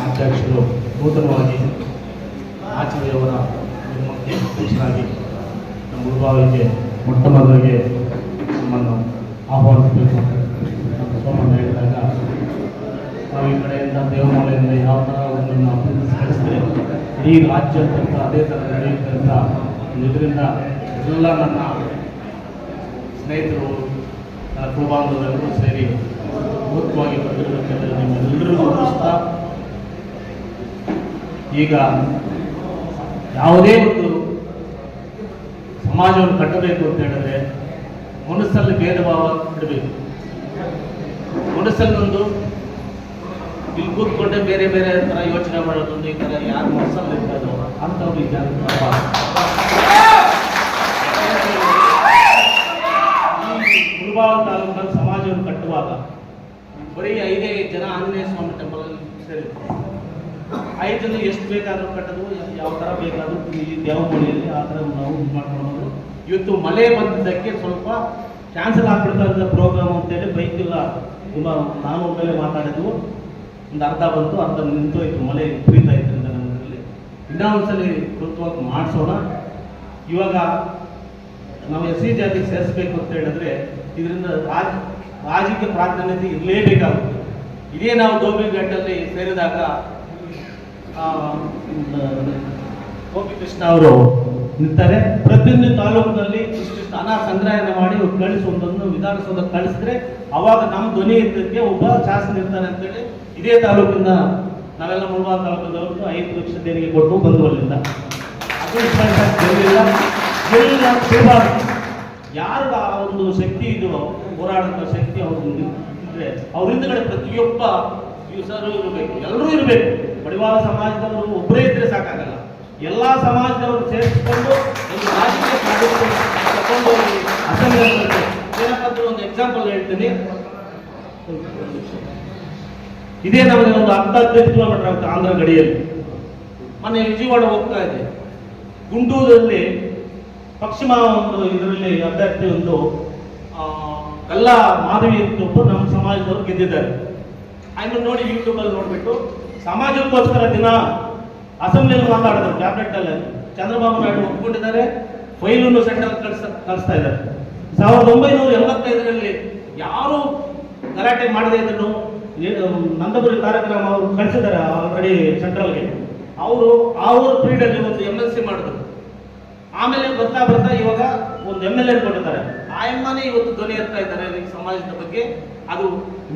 ಅಧ್ಯಕ್ಷರು ನೂತನವಾಗಿ ಆಚಾರ್ಯವರ ಮುಳುಬಾವಿಗೆ ಮೊಟ್ಟ ಮೊದಲಿಗೆ ನಮ್ಮನ್ನು ಆಹ್ವಾನಿಸಬೇಕು. ಸೋಮಣ್ಣ ಹೇಳಿದಾಗ, ನಾವು ಈ ಕಡೆಯಿಂದ ದೇವಮಾಲೆಯಿಂದ ಯಾವ ಥರ ಒಂದನ್ನು ಅಭಿವೃದ್ಧಿ ಕಳಿಸಿದ್ರೆ ಇಡೀ ರಾಜ್ಯಾದ್ಯಂತ ಅದೇ ಥರ ನಡೆಯುತ್ತೆ ಇದರಿಂದ ಎಲ್ಲ ನನ್ನ ಸ್ನೇಹಿತರು ಕುಟುಂಬಾಂಧವರೆಲ್ಲರೂ ಸೇರಿ ಮುಖ್ಯವಾಗಿ ಬಂದಿರಬೇಕೆಂದರೆ ನಿಮ್ಮೆಲ್ಲರಿಗೂ ಅನಿಸ್ತಾ, ಈಗ ಯಾವುದೇ ಒಂದು ಸಮಾಜವನ್ನು ಕಟ್ಟಬೇಕು ಅಂತ ಹೇಳಿದ್ರೆ ಮನಸ್ಸಲ್ಲಿ ಭೇದ ಭಾವ ಬಿಡಬೇಕು ಮನಸ್ಸಲ್ಲೊಂದು ಇಲ್ಲಿ ಕೂತ್ಕೊಂಡೆ ಬೇರೆ ಬೇರೆ ಥರ ಯೋಚನೆ ಮಾಡೋದೊಂದು ಈ ಥರ ಯಾರು ಮನಸ್ಸಲ್ಲಿ ಇರ್ತದೋ ಅಂಥವ್ರು ಜನ ಗುರುಬಾವ ತಾಲೂಕಿನಲ್ಲಿ ಸಮಾಜವನ್ನು ಕಟ್ಟುವಾಗ ಬರೀ ಐದೇ ಜನ ಆಂಜನೇಯ ಸ್ವಾಮಿ ಟೆಂಪಲ್ ಸೇರಿ ಐದು ಎಷ್ಟು ಬೇಕಾದರೂ ಕಟ್ಟೋದು, ಯಾವ ಥರ ಬೇಕಾದರೂ ಈ ದೇವಗೋಳಿಯಲ್ಲಿ ಆ ಥರ ನಾವು ಇದು ಮಾಡ್ಕೊಂಡು ಇವತ್ತು ಮಳೆ ಬಂದಿದ್ದಕ್ಕೆ ಸ್ವಲ್ಪ ಕ್ಯಾನ್ಸಲ್ ಆಗ್ಬಿಡ್ತಾ ಪ್ರೋಗ್ರಾಮ್ ಅಂತೇಳಿ ಬೈಕ್ ಇಲ್ಲ. ತುಂಬ ನಾನು ಮೇಲೆ ಮಾತಾಡಿದ್ವು ಒಂದು ಅರ್ಧ ಬಂತು, ಅರ್ಧ ನಿಂತೋಯ್ತು, ಮಳೆ ಕುಯ್ತಾ ಇದ್ರಿಂದ ನಮ್ಮಲ್ಲಿ ಇನ್ನೂ ಒಂದ್ಸಲಿ ಕೃತವಾಗಿ ಮಾಡಿಸೋಣ. ಇವಾಗ ನಾವು ಎಸ್ ಸಿ ಜಾತಿಗೆ ಸೇರಿಸ್ಬೇಕು ಅಂತ ಹೇಳಿದ್ರೆ, ಇದರಿಂದ ರಾಜ ರಾಜಕೀಯ ಪ್ರಾಧಾನ್ಯತೆ ಇರಲೇಬೇಕಾಗುತ್ತೆ. ಇದೇ ನಾವು ಘಟ್ಟಲ್ಲಿ ಸೇರಿದಾಗ ಗೋಪಿ ಕೃಷ್ಣ ಅವರು ನಿಂತಾರೆ. ಪ್ರತಿಯೊಂದು ತಾಲೂಕಿನಲ್ಲಿ ಇಷ್ಟಿಷ್ಟು ಹಣ ಸಂಗ್ರಹಣೆ ಮಾಡಿ ಅವ್ರು ಕಳಿಸಿ ಒಂದೊಂದು ವಿಧಾನಸೌಧಕ್ಕೆ ಕಳಿಸಿದ್ರೆ ಅವಾಗ ನಮ್ಮ ಧ್ವನಿ ಇದ್ದಕ್ಕೆ ಒಬ್ಬ ಶಾಸನ ಇರ್ತಾರೆ ಅಂತೇಳಿ ಇದೇ ತಾಲೂಕಿಂದ ನಾವೆಲ್ಲ ಮುಳುಬಾಗ ತಾಲೂಕಿನವರು ಐದು ಲಕ್ಷ ದೇಣಿಗೆ ಕೊಟ್ಟು ಬಂದು ಅಲ್ಲಿಂದ ಯಾರು ಆ ಒಂದು ಶಕ್ತಿ ಇದು ಹೋರಾಟದ ಶಕ್ತಿ ಅವ್ರಿಗೆ ಅವ್ರ ಹಿಂದ್ಗಡೆ ಪ್ರತಿಯೊಬ್ಬ ಯೂಸರು ಇರಬೇಕು. ಎಲ್ಲರೂ ಇರಬೇಕು. ಬಡಿವಾಳ ಸಮಾಜದವರು ಒಬ್ಬರೇ ಇದ್ರೆ ಸಾಕಾಗಲ್ಲ. ಎಲ್ಲ ಸಮಾಜದವರು ಸೇರಿಸಿಕೊಂಡು ಒಂದು ರಾಜಕೀಯ ತಗೊಂಡು ಅಸೆಂಬ್ಲಿ ಒಂದು ಎಕ್ಸಾಂಪಲ್ ಹೇಳ್ತೀನಿ. ಇದೇ ನಮಗೆ ಒಂದು ಹತ್ತು ಹದಿನೈದು ಕಿಲೋಮೀಟರ್ ಆಗುತ್ತೆ ಆಂಧ್ರ ಗಡಿಯಲ್ಲಿ. ಮೊನ್ನೆ ವಿಜಯವಾಡ ಹೋಗ್ತಾ ಇದೆ ಗುಂಟೂರಲ್ಲಿ ಪಶ್ಚಿಮ ಒಂದು ಇದರಲ್ಲಿ ಅಭ್ಯರ್ಥಿ ಒಂದು ಎಲ್ಲ ಮಾಧವಿ ಅಂತ ನಮ್ಮ ಸಮಾಜದವರು ಗೆದ್ದಿದ್ದಾರೆ. ಆಯ್ತು ನೋಡಿ ಯೂಟ್ಯೂಬಲ್ಲಿ ನೋಡ್ಬಿಟ್ಟು ಸಮಾಜಕ್ಕೋಸ್ಕರ ದಿನ ಅಸೆಂಬ್ಲಿಯಲ್ಲಿ ಮಾತಾಡಿದ್ರು. ಕ್ಯಾಬಿನೆಟ್ ಅಲ್ಲಿ. ಚಂದ್ರಬಾಬು ನಾಯ್ಡು ಒಪ್ಪಿಕೊಂಡಿದ್ದಾರೆ ಫೈಲನ್ನು ಸೆಂಟರ್ ಕಳಿಸ್, ಕಳಿಸ್ತಾ ಇದ್ದಾರೆ. ಸಾವಿರದ ಒಂಬೈನೂರ ಎಂಬತ್ತೈದರಲ್ಲಿ ಯಾರು ಗಲಾಟೆ ಮಾಡದೇ ಇದನ್ನು ನಂದಪುರಿ ಕಾರ್ಯಕ್ರಮ ಅವರು ಕಳಿಸಿದ್ದಾರೆ ಆಲ್ರೆಡಿ ಸೆಂಟ್ರಲ್ಗೆ. ಅವರು ಅವ್ರ ಪೀರಿಯಡ್ ಒಂದು ಎಂ ಎಲ್ ಸಿ ಮಾಡಿದ್ರು. ಆಮೇಲೆ ಬರ್ತಾ ಬರ್ತಾ ಇವಾಗ ಒಂದು ಎಂ ಎಲ್ ಎ ಕೊಟ್ಟಿದ್ದಾರೆ ಆ ಎಮ್ಮನೇ ಇವತ್ತು ಧ್ವನಿ ಎತ್ತಾ ಇದ್ದಾರೆ ಸಮಾಜದ ಬಗ್ಗೆ. ಅದು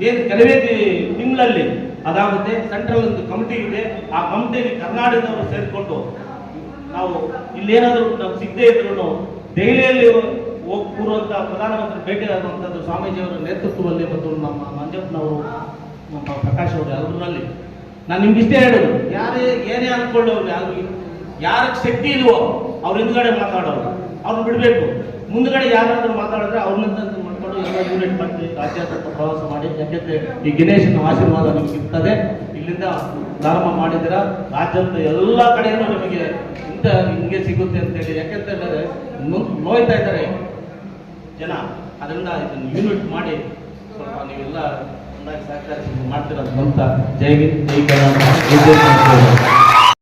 ಏನು ಕೆಲವೇ ತಿಂಗಳಲ್ಲಿ ಅದಾಗುತ್ತೆ ಸೆಂಟ್ರಲ್ ಒಂದು ಕಮಿಟಿ ಇದೆ, ಆ ಕಮಿಟಿಯಲ್ಲಿ ಕರ್ನಾಟಕದವರು ಸೇರಿಕೊಂಡು ನಾವು ಇಲ್ಲೇನಾದರೂ ನಾವು ಸಿಗದೇ ಇದ್ರು ದೆಹಲಿಯಲ್ಲಿ ಹೋಗಿ ಕೂರುವಂತ ಪ್ರಧಾನಮಂತ್ರಿ ಭೇಟಿ ಆಗುವಂಥದ್ದು ಸ್ವಾಮೀಜಿಯವರ ನೇತೃತ್ವದಲ್ಲಿ ಮತ್ತು ನಮ್ಮ ಮಂಜಪ್ಪನವರು, ನಮ್ಮ ಪ್ರಕಾಶ್ ಅವರು ಎಲ್ಲರಲ್ಲಿ ನಾನು ನಿಮ್ಗೆ ಇಷ್ಟೇ ಹೇಳೋದು, ಯಾರೇ, ಏನೇ ಅನ್ಕೊಳ್ಳೋರು ಯಾರು ಯಾರಿಗೆ ಶಕ್ತಿ ಇಲ್ವೋ ಅವ್ರ ಹಿಂದ್ಗಡೆ ಮಾತಾಡೋರು ಅವ್ರನ್ನ ಬಿಡಬೇಕು. ಮುಂದ್ಗಡೆ ಯಾರಾದ್ರೂ ಮಾತಾಡಿದ್ರೆ ಅವ್ರನ್ನ ಮಾಡ್ಕೊಂಡು ಎಲ್ಲ ಯೂನಿಟ್ ಮಾಡಿ ರಾಜ್ಯಾದ್ಯಂತ ಪ್ರವಾಸ ಮಾಡಿ ಯಾಕೆಂದ್ರೆ ಈ ಗಣೇಶನ ಆಶೀರ್ವಾದ ನಿಮ್ಗೆ ಇರ್ತದೆ. ಇಲ್ಲಿಂದ ಪ್ರಾರಂಭ ಮಾಡಿದಿರ ರಾಜ್ಯದ ಎಲ್ಲ ಕಡೆಯೂ ನಿಮಗೆ ಇಂಥ ಹಿಂಗೆ ಸಿಗುತ್ತೆ ಅಂತೇಳಿ ಯಾಕೆಂತ ಹೇಳಿದ್ರೆ ನೋಯ್ತಾ ಇದ್ದಾರೆ ಜನ. ಅದರಿಂದ ಇದನ್ನು ಯೂನಿಟ್ ಮಾಡಿ ಸ್ವಲ್ಪ ನೀವೆಲ್ಲ ಒಂದಾಗಿ ಸಹಕರಿಸಿ ಮಾಡ್ತಿರೋದು ಅಂತ. ಜೈ ಜೈ ಕರ್ನಾಟಕ.